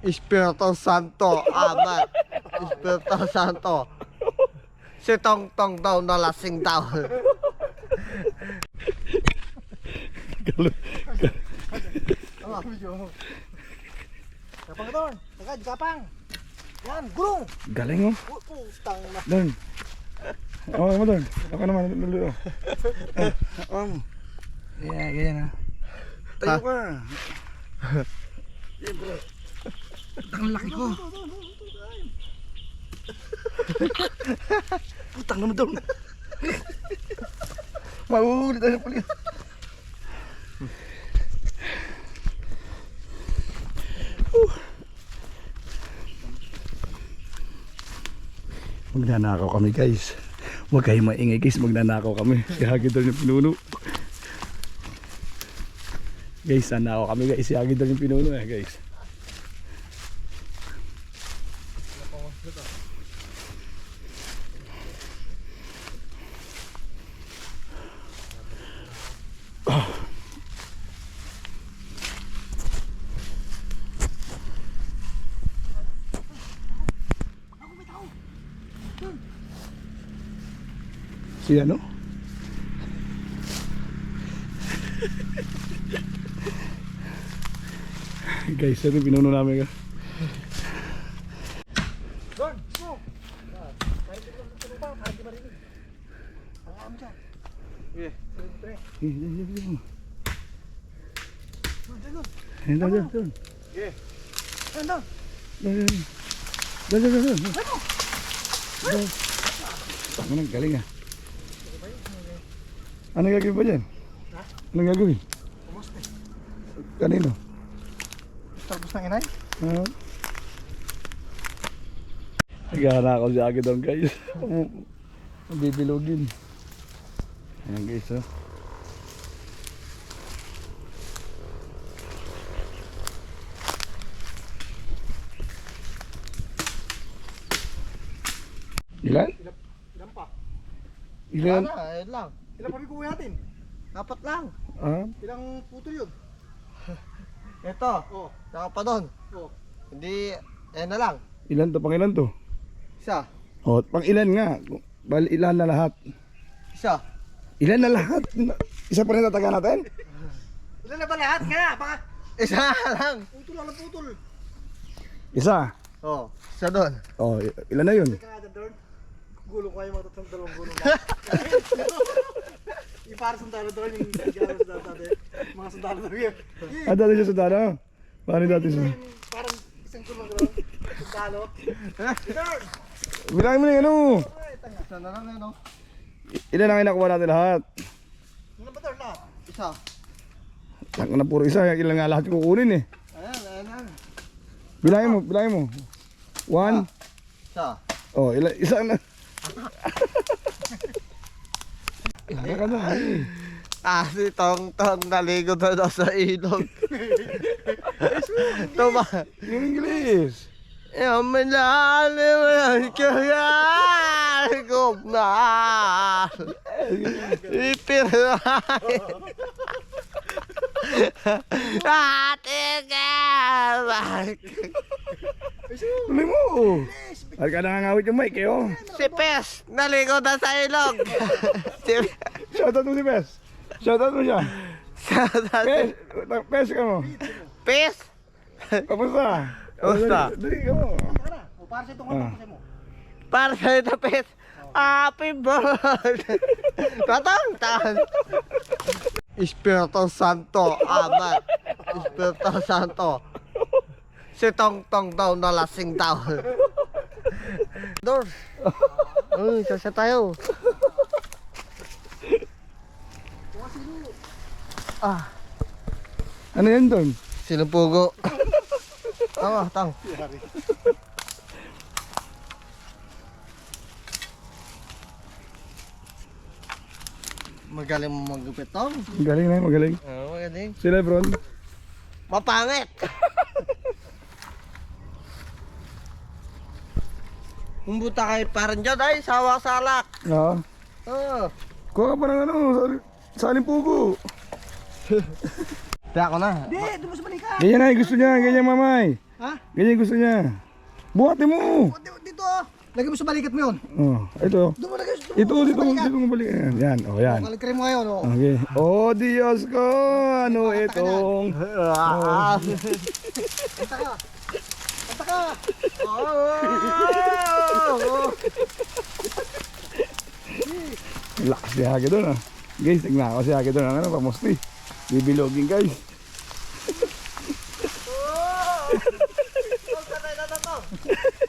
Espiritu Santo, amat. Espiritu Santo. Si Tong Tong daw nalasing daw. Oh, video. Kapang ka doon. Tagad, kapang. Yan, gulong. Galing oh. Putang na. Doon. Oh, mo doon. Ako naman, lulu. Um. Yeah, ganyan ha. Tayo ka. Ang laki ko. Putang naman doon. Mauulit tayo pala. Magnanakaw kami guys. Huwag kayong maingay guys, magnanakaw kami. Ihagid daw yung pinuno. Guys, nanakaw kami guys. Ihagid daw yung pinuno eh guys. Si ano? guys, ito yung pinuno namin. guys. Doon, go. Kahit ito lang ito pa, kahit Ano nang galing ah. Ano gagawin pa dyan? Ha? Anong gagawin? Kumusta? Kanino? Talbos ng inay? Ah. Naghahanap ako si Agad doon guys. Bibilogin. Ayan guys oh. Ilan? Ilan pa? Ilan? Ano, ayun lang. Ilan pa natin? Dapat lang. Ah? Ilang putol yun? Ito, Oh, saka pa doon. oh. Hindi, eh na lang. Ilan to? Pang ilan to? Isa, Oh, pang ilan nga? Bali ilan na lahat? isa. Ilan na lahat? Isa pa rin tataga natin? Ilan na ba lahat? Kaya, baka Isa lang. putol lang ng putol. Isa. Oh, isa doon. Oh, ilan na yun? Doon. Gulong kayo mga tatlong dalawang gulong na. Yung para sundalo doon, yung gano'n sundalo dati. Mga sundalo doon yun. Ah, dati siya sa dala. Paano dati siya? Yung Parang isang gulong doon. Sundalo. Bilangin mo na yun, ano? Isa na lang yun, oh. Ilan ang inakuha natin lahat? Ano ba doon na? Isa. Lang na puro isa, ilan nga lahat kukunin eh. Ayan, ayan na. Bilangin mo, bilangin mo. One. Isa. Oh, ilan, isa na. Ilan ka na? Ah, si Tong Tong naligo na daw sa ilog. Tuma. English. Yung malalim ang kaya ko na. Ipiray. Ate ka. Tuloy mo. Ay ka nangangawit yung mic eh, oh. Si Pes, naligo na sa ilog. si Shoutout mo si Pes. Shoutout mo siya. Pes, Pes ka mo. Pes? Kamusta? Kamusta? Dali ka mo. Para sa itong Ah. ano mo. Para sa ito, Pes. Happy birthday. Tatang, tan. Espiritu Santo, amat. Espiritu Santo. Si Tong Tong daw nalasing daw. Dor. Uy, sasa tayo. Ah, Ano yan doon? sinupugo. Tama, tang. Magaling mo magupit, Tong. Magaling na, magaling. Oo, magaling. Si Lebron. Mapangit! Humbuta kay parang dyan ay sawa salak. Oo. Oo. Kuha ka pa ng ano, sa- saling pugo. Kaya ako na. Hindi, doon mo sa balikan. Ganyan na, gusto niya, ganyan mamay. Ha? Ganyan gusto niya. Buhatin mo. Dito, dito ah. Lagay mo sa balikat mo yun. Oh, ito. Doon mo lagay. doon mo Ito, sa dito, balikat. dito mo balik. Yan, yan. Oh, yan. Kaligkrim mo ngayon, oh. Okay. Oh, Diyos ko. Ano itong... Ah, Kanta ka. Kanta ka. oh, Lakas si Hagi doon ah. Guys, tignan ako si Hagi doon. Ano, pamusti. Bibilogin guys.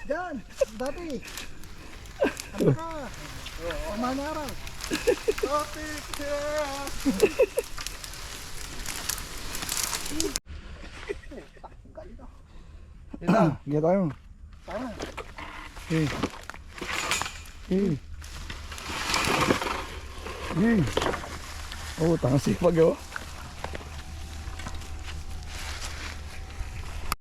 Diyan. Dati. Kanta ka. Na araw. Ito. Gaya tayo. Tama. Eh. Eh. Eh. Oh, tangan sipag oh.